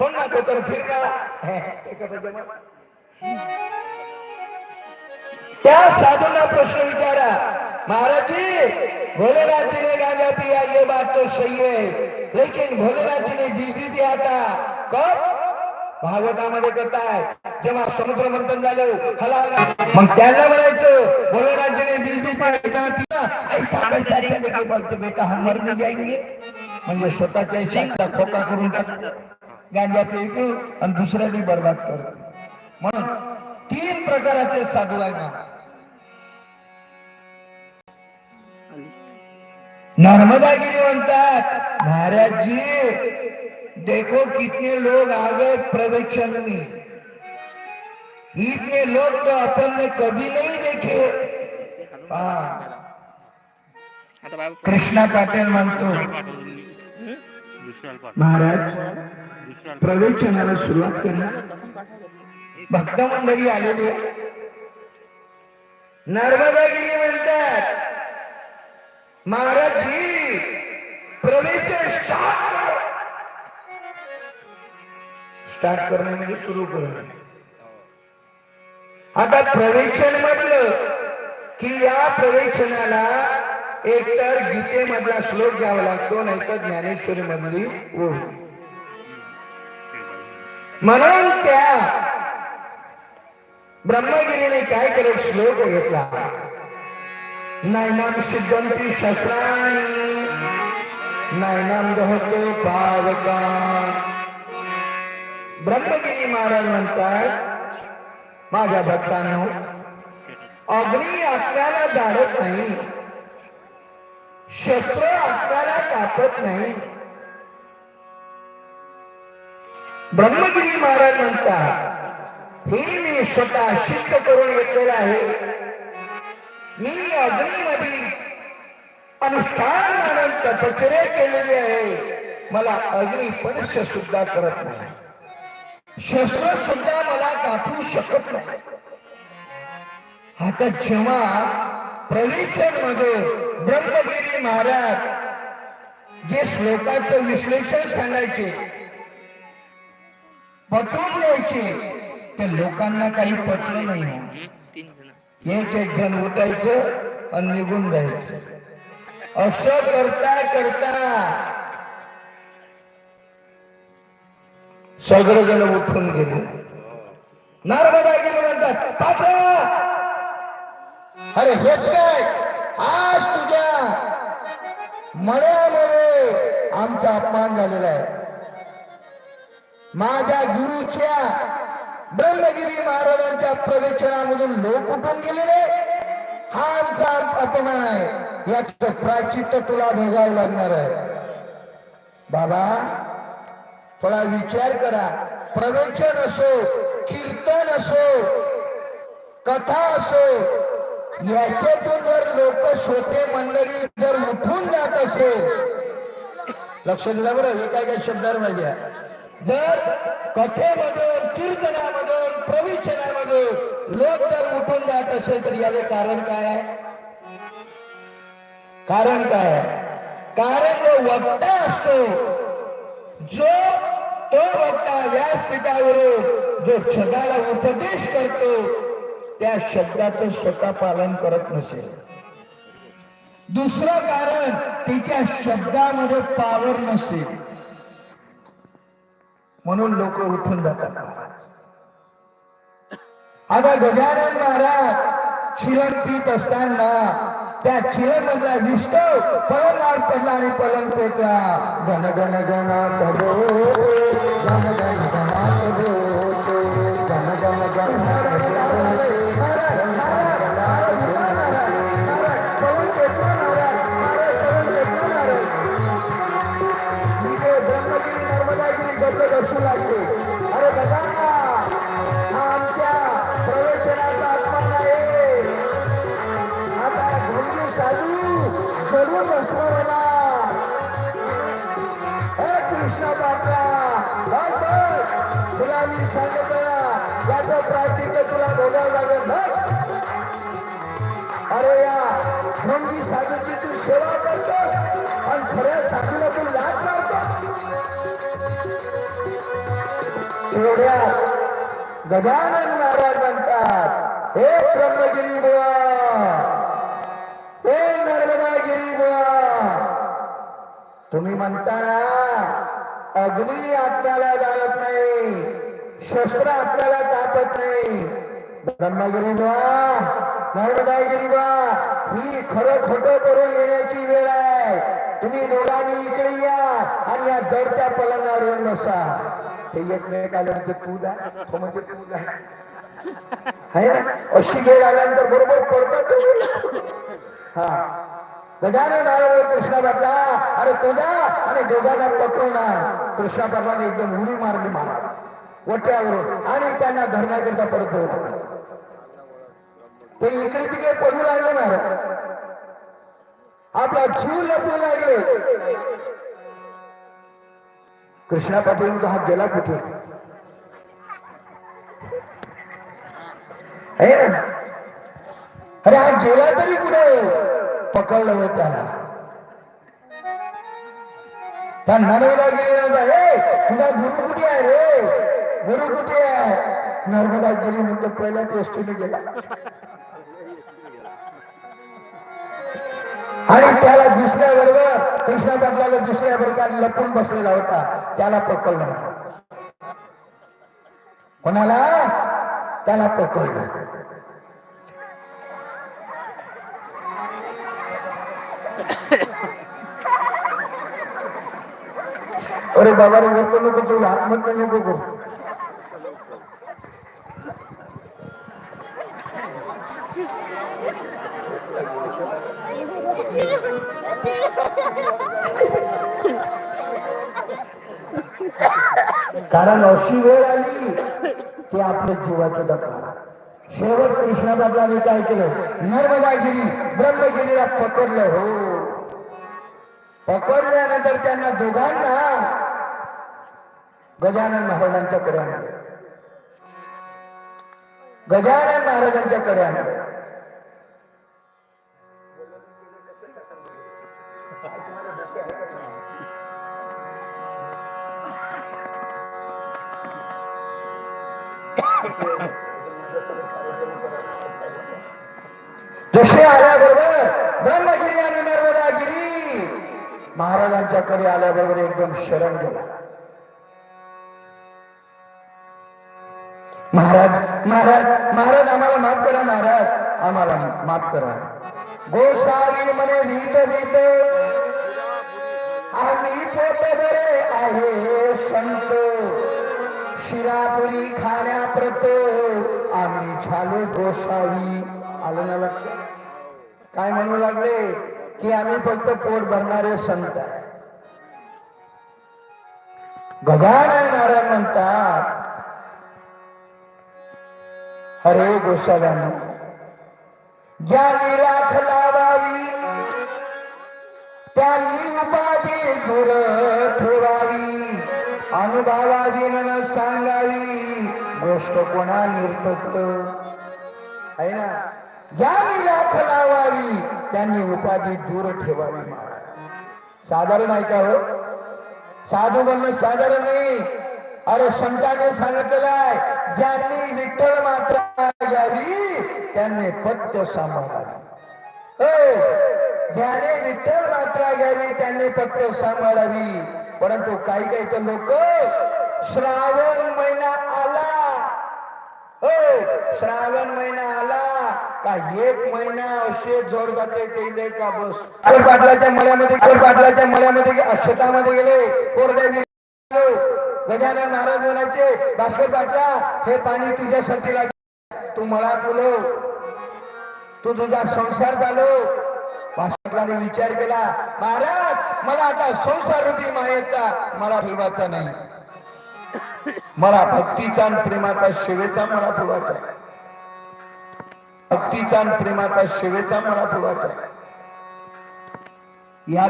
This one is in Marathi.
सोड ना तो तर फिरला. हे, ते कसं जमलं? त्या साधूंना प्रश्न विचारा. महाराजी जी भोलेनाथ जी ने गांजा पिया ये बात तो सही है. लेकिन भोलेनाथ जी ने बीज दिया था. कब भागवतामध्ये करताय. जेव्हा समुद्र मंथन झालं हला मग त्याला म्हणायचं भोलेनाथजीने बीज भी पिया. बेटा हम मर नहीं जाएंगे म्हणजे स्वतःच्या खोका करून टाकतो गांजा पितो आणि दुसऱ्याने बर्बाद करतो म्हणून तीन प्रकाराचे साधू आहे ना नर्मदागिरी म्हणतात महाराज जी देखो कितने लोग आ गए प्रवेक्षण में. इतने लोग तो अपन ने कभी नहीं देखे। हाँ कृष्णा पाटील म्हणतो दुसऱ्याला महाराज प्रवेशनाला सुरुवात करा. तसं पाठवलं भक्त मंडळी आलेली नर्मदागिरी म्हणतात. महाराज जी प्रवेश स्टार्ट करो. स्टार्ट करणे म्हणजे सुरू करणं. आता प्रवेक्षण म्हटलं की या प्रवेक्षणाला एकतर गीतेमधला श्लोक घ्यावा लागतो नाहीतर ज्ञानेश्वरी मधली ओढ म्हणून त्या ब्रह्मगिरीने काय केलं? श्लोक घेतला. नैनम सिद्धंती शस्त्राणी नैनम दहतो पावका. ब्रह्मगिरी महाराज म्हणतात माझ्या भक्तांनो अग्नी आपल्याला जाडत नाही शस्त्र आपल्याला कापत नाही. ब्रह्मगिरी महाराज म्हणतात हे मी स्वतः सिद्ध करून घेतलेलं आहे. मी अग्नीमध्ये अनुष्ठान म्हणून तपचर्या केलेली आहे. मला अग्नी स्पर्श सुद्धा करत नाही. शस्त्र सुद्धा मला कापू शकत नाही. आता जेव्हा प्रवेशनमध्ये ब्रह्मगिरी महाराज जे श्लोकाचं विश्लेषण सांगायचे पटवून द्यायचे ते लोकांना काही पटलं नाही एक एक जण उठायचं आणि निघून जायचं. असं करता करता सगळेजण उठून गेले. नर्मदा गेले म्हणतात पापा! अरे हेच काय? आज तुझ्या मळ्यामुळे आमचा अपमान झालेला आहे. माझ्या गुरुच्या ब्रह्मगिरी महाराजांच्या प्रवेशनामधून लोक उठून गेलेले. हा आमचा अपमान आहे. याचं प्राचित्य तुला भोगावं लागणार आहे. बाबा थोडा विचार करा. प्रवचन असो कीर्तन असो कथा असो याच्यातून जर लोक श्रोते मंडळी जर उठून जात असेल लक्ष दिला बरं हे काय काय शब्दावर आहे? जर कथेमधून कीर्तनामधून प्रवचनामधून लोक जर उठून जात असेल तर याले कारण काय आहे? कारण काय आहे? कारण जो वक्ता असतो जो तो वक्ता व्यासपीठावरून जो जगाला उपदेश करतो त्या शब्दाचं स्वतः पालन करत नसेल. दुसरं कारण तिच्या शब्दामध्ये पावर नसेल. म्हणून लोक उठून जातात आता गजानन महाराज चिरण पीत असताना त्या चिरण मधला विष्णू पलंगावर पडला आणि पलंग पेटला गण गण गणात गजानन महाराज म्हणतात हे ब्रह्मगिरी बुवा हे नर्मदागिरी बुवा तुम्ही म्हणताना अग्नी आपल्याला जाणत नाही शस्त्र आपल्याला तापत नाही. ब्रह्मगिरी बुवा नर्मदागिरी बुवा ही खरं खोटं करून येण्याची वेळ आहे. तुम्ही दोघांनी इकडे या आणि या जडच्या पलंगावर येऊन बसा. ते एकमेकाला म्हणजे तू जा तो म्हणजे तू जा. अशी वेळ आल्यानंतर बरोबर पडतात हा. गजानन महाराज कृष्णा बाटला अरे तुझा आणि दोघांना पकडून आण. कृष्णा बाटलाने एकदम उडी मारली महाराज वट्यावरून आणि त्यांना धरण्याकरिता परत ते इकडे तिकडे पडू लागले महाराज आपला जीव लपू लागले. कृष्णा पाटील हा गेला कुठे? आहे ना? अरे हा गेला तरी कुठे? पकडलं होत त्याला. त्या नर्मदा गिरी होता हे तुझा गुरु कुठे आहे रे? गुरु कुठे आहे? नर्मदा गेली म्हणतो पहिल्या एसटीने गेला. आणि त्याला दुसऱ्या बरोबर कृष्णा पाटलाला दुसऱ्या बरोबर लपून बसलेला होता. त्याला पकडलं कोणाला? त्याला पकडलं अरे बाबा रे वरतो नको तू आत्महत्या नको करू कारण अशी वेळ आली की आपल्या जीवाचं दखल शेवट कृष्णाबादलाने काय केलं नर्मदागिरी ब्रह्मगिरीला पकडलं हो. पकडल्यानंतर त्यांना दोघांना गजानन महाराजांच्याकडे आणलं गजानन महाराजांच्याकडे आणलं जसे आल्याबरोबर ब्रह्मगिरी आणि नर्मदागिरी महाराजांच्याकडे आल्याबरोबर एकदम शरण गेला. महाराज महाराज महाराज आम्हाला माफ करा महाराज. आम्हाला माफ करा. गोसावी म्हणे भीत भीत आम्ही पोट बरे आहे संत. शिरापुरी खाण्याप्रत आम्ही झालो गोसावी. आलं ना लक्ष? काय म्हणू लागले? की आम्ही फक्त पोट भरणारे संत आहे. गजानन नारायण म्हणतात अरे गोसाव्यानो ज्यांनी राख लावावी त्यांनी उपाधी दूर ठेवा. अनुभवावी सांगावी. गोष्ट कोणा निर्पत आहे ना? ज्यांनी राख लावावी त्यांनी उपाधी दूर ठेवावी महाराज. साधारण आहे का हो? साधू म्हणणं साधारण नाही. अरे संतांनी सांगितलेलं आहे ज्यांनी विठ्ठल मात्रा घ्यावी त्यांनी पत्य सांभाळावी. हो. ज्याने विठ्ठल मात्रा घ्यावी त्यांनी पत्र सांभाळावी परंतु काही काही तर लोक श्रावण महिना आला. हो श्रावण महिना आला. का एक महिना असे जोर जाते ते का बस? कोण पाटलाच्या मळ्यामध्ये कोण पाटलाच्या मळ्यामध्ये गे- शेतामध्ये गेले. कोरडे गजानन महाराज म्हणायचे भास्कर पाटला हे पाणी तुझ्यासाठी लागेल तू मला बोलव तू तुझा संसार झालो भास्कराने विचार केला महाराज मला आता संसार रूपी मायेचा मला फिरवायचा नाही. मला भक्तीचा आणि प्रेमाचा सेवेचा मला फुलाचा भक्तीचा आणि प्रेमाचा सेवेचा मला फुलाचा या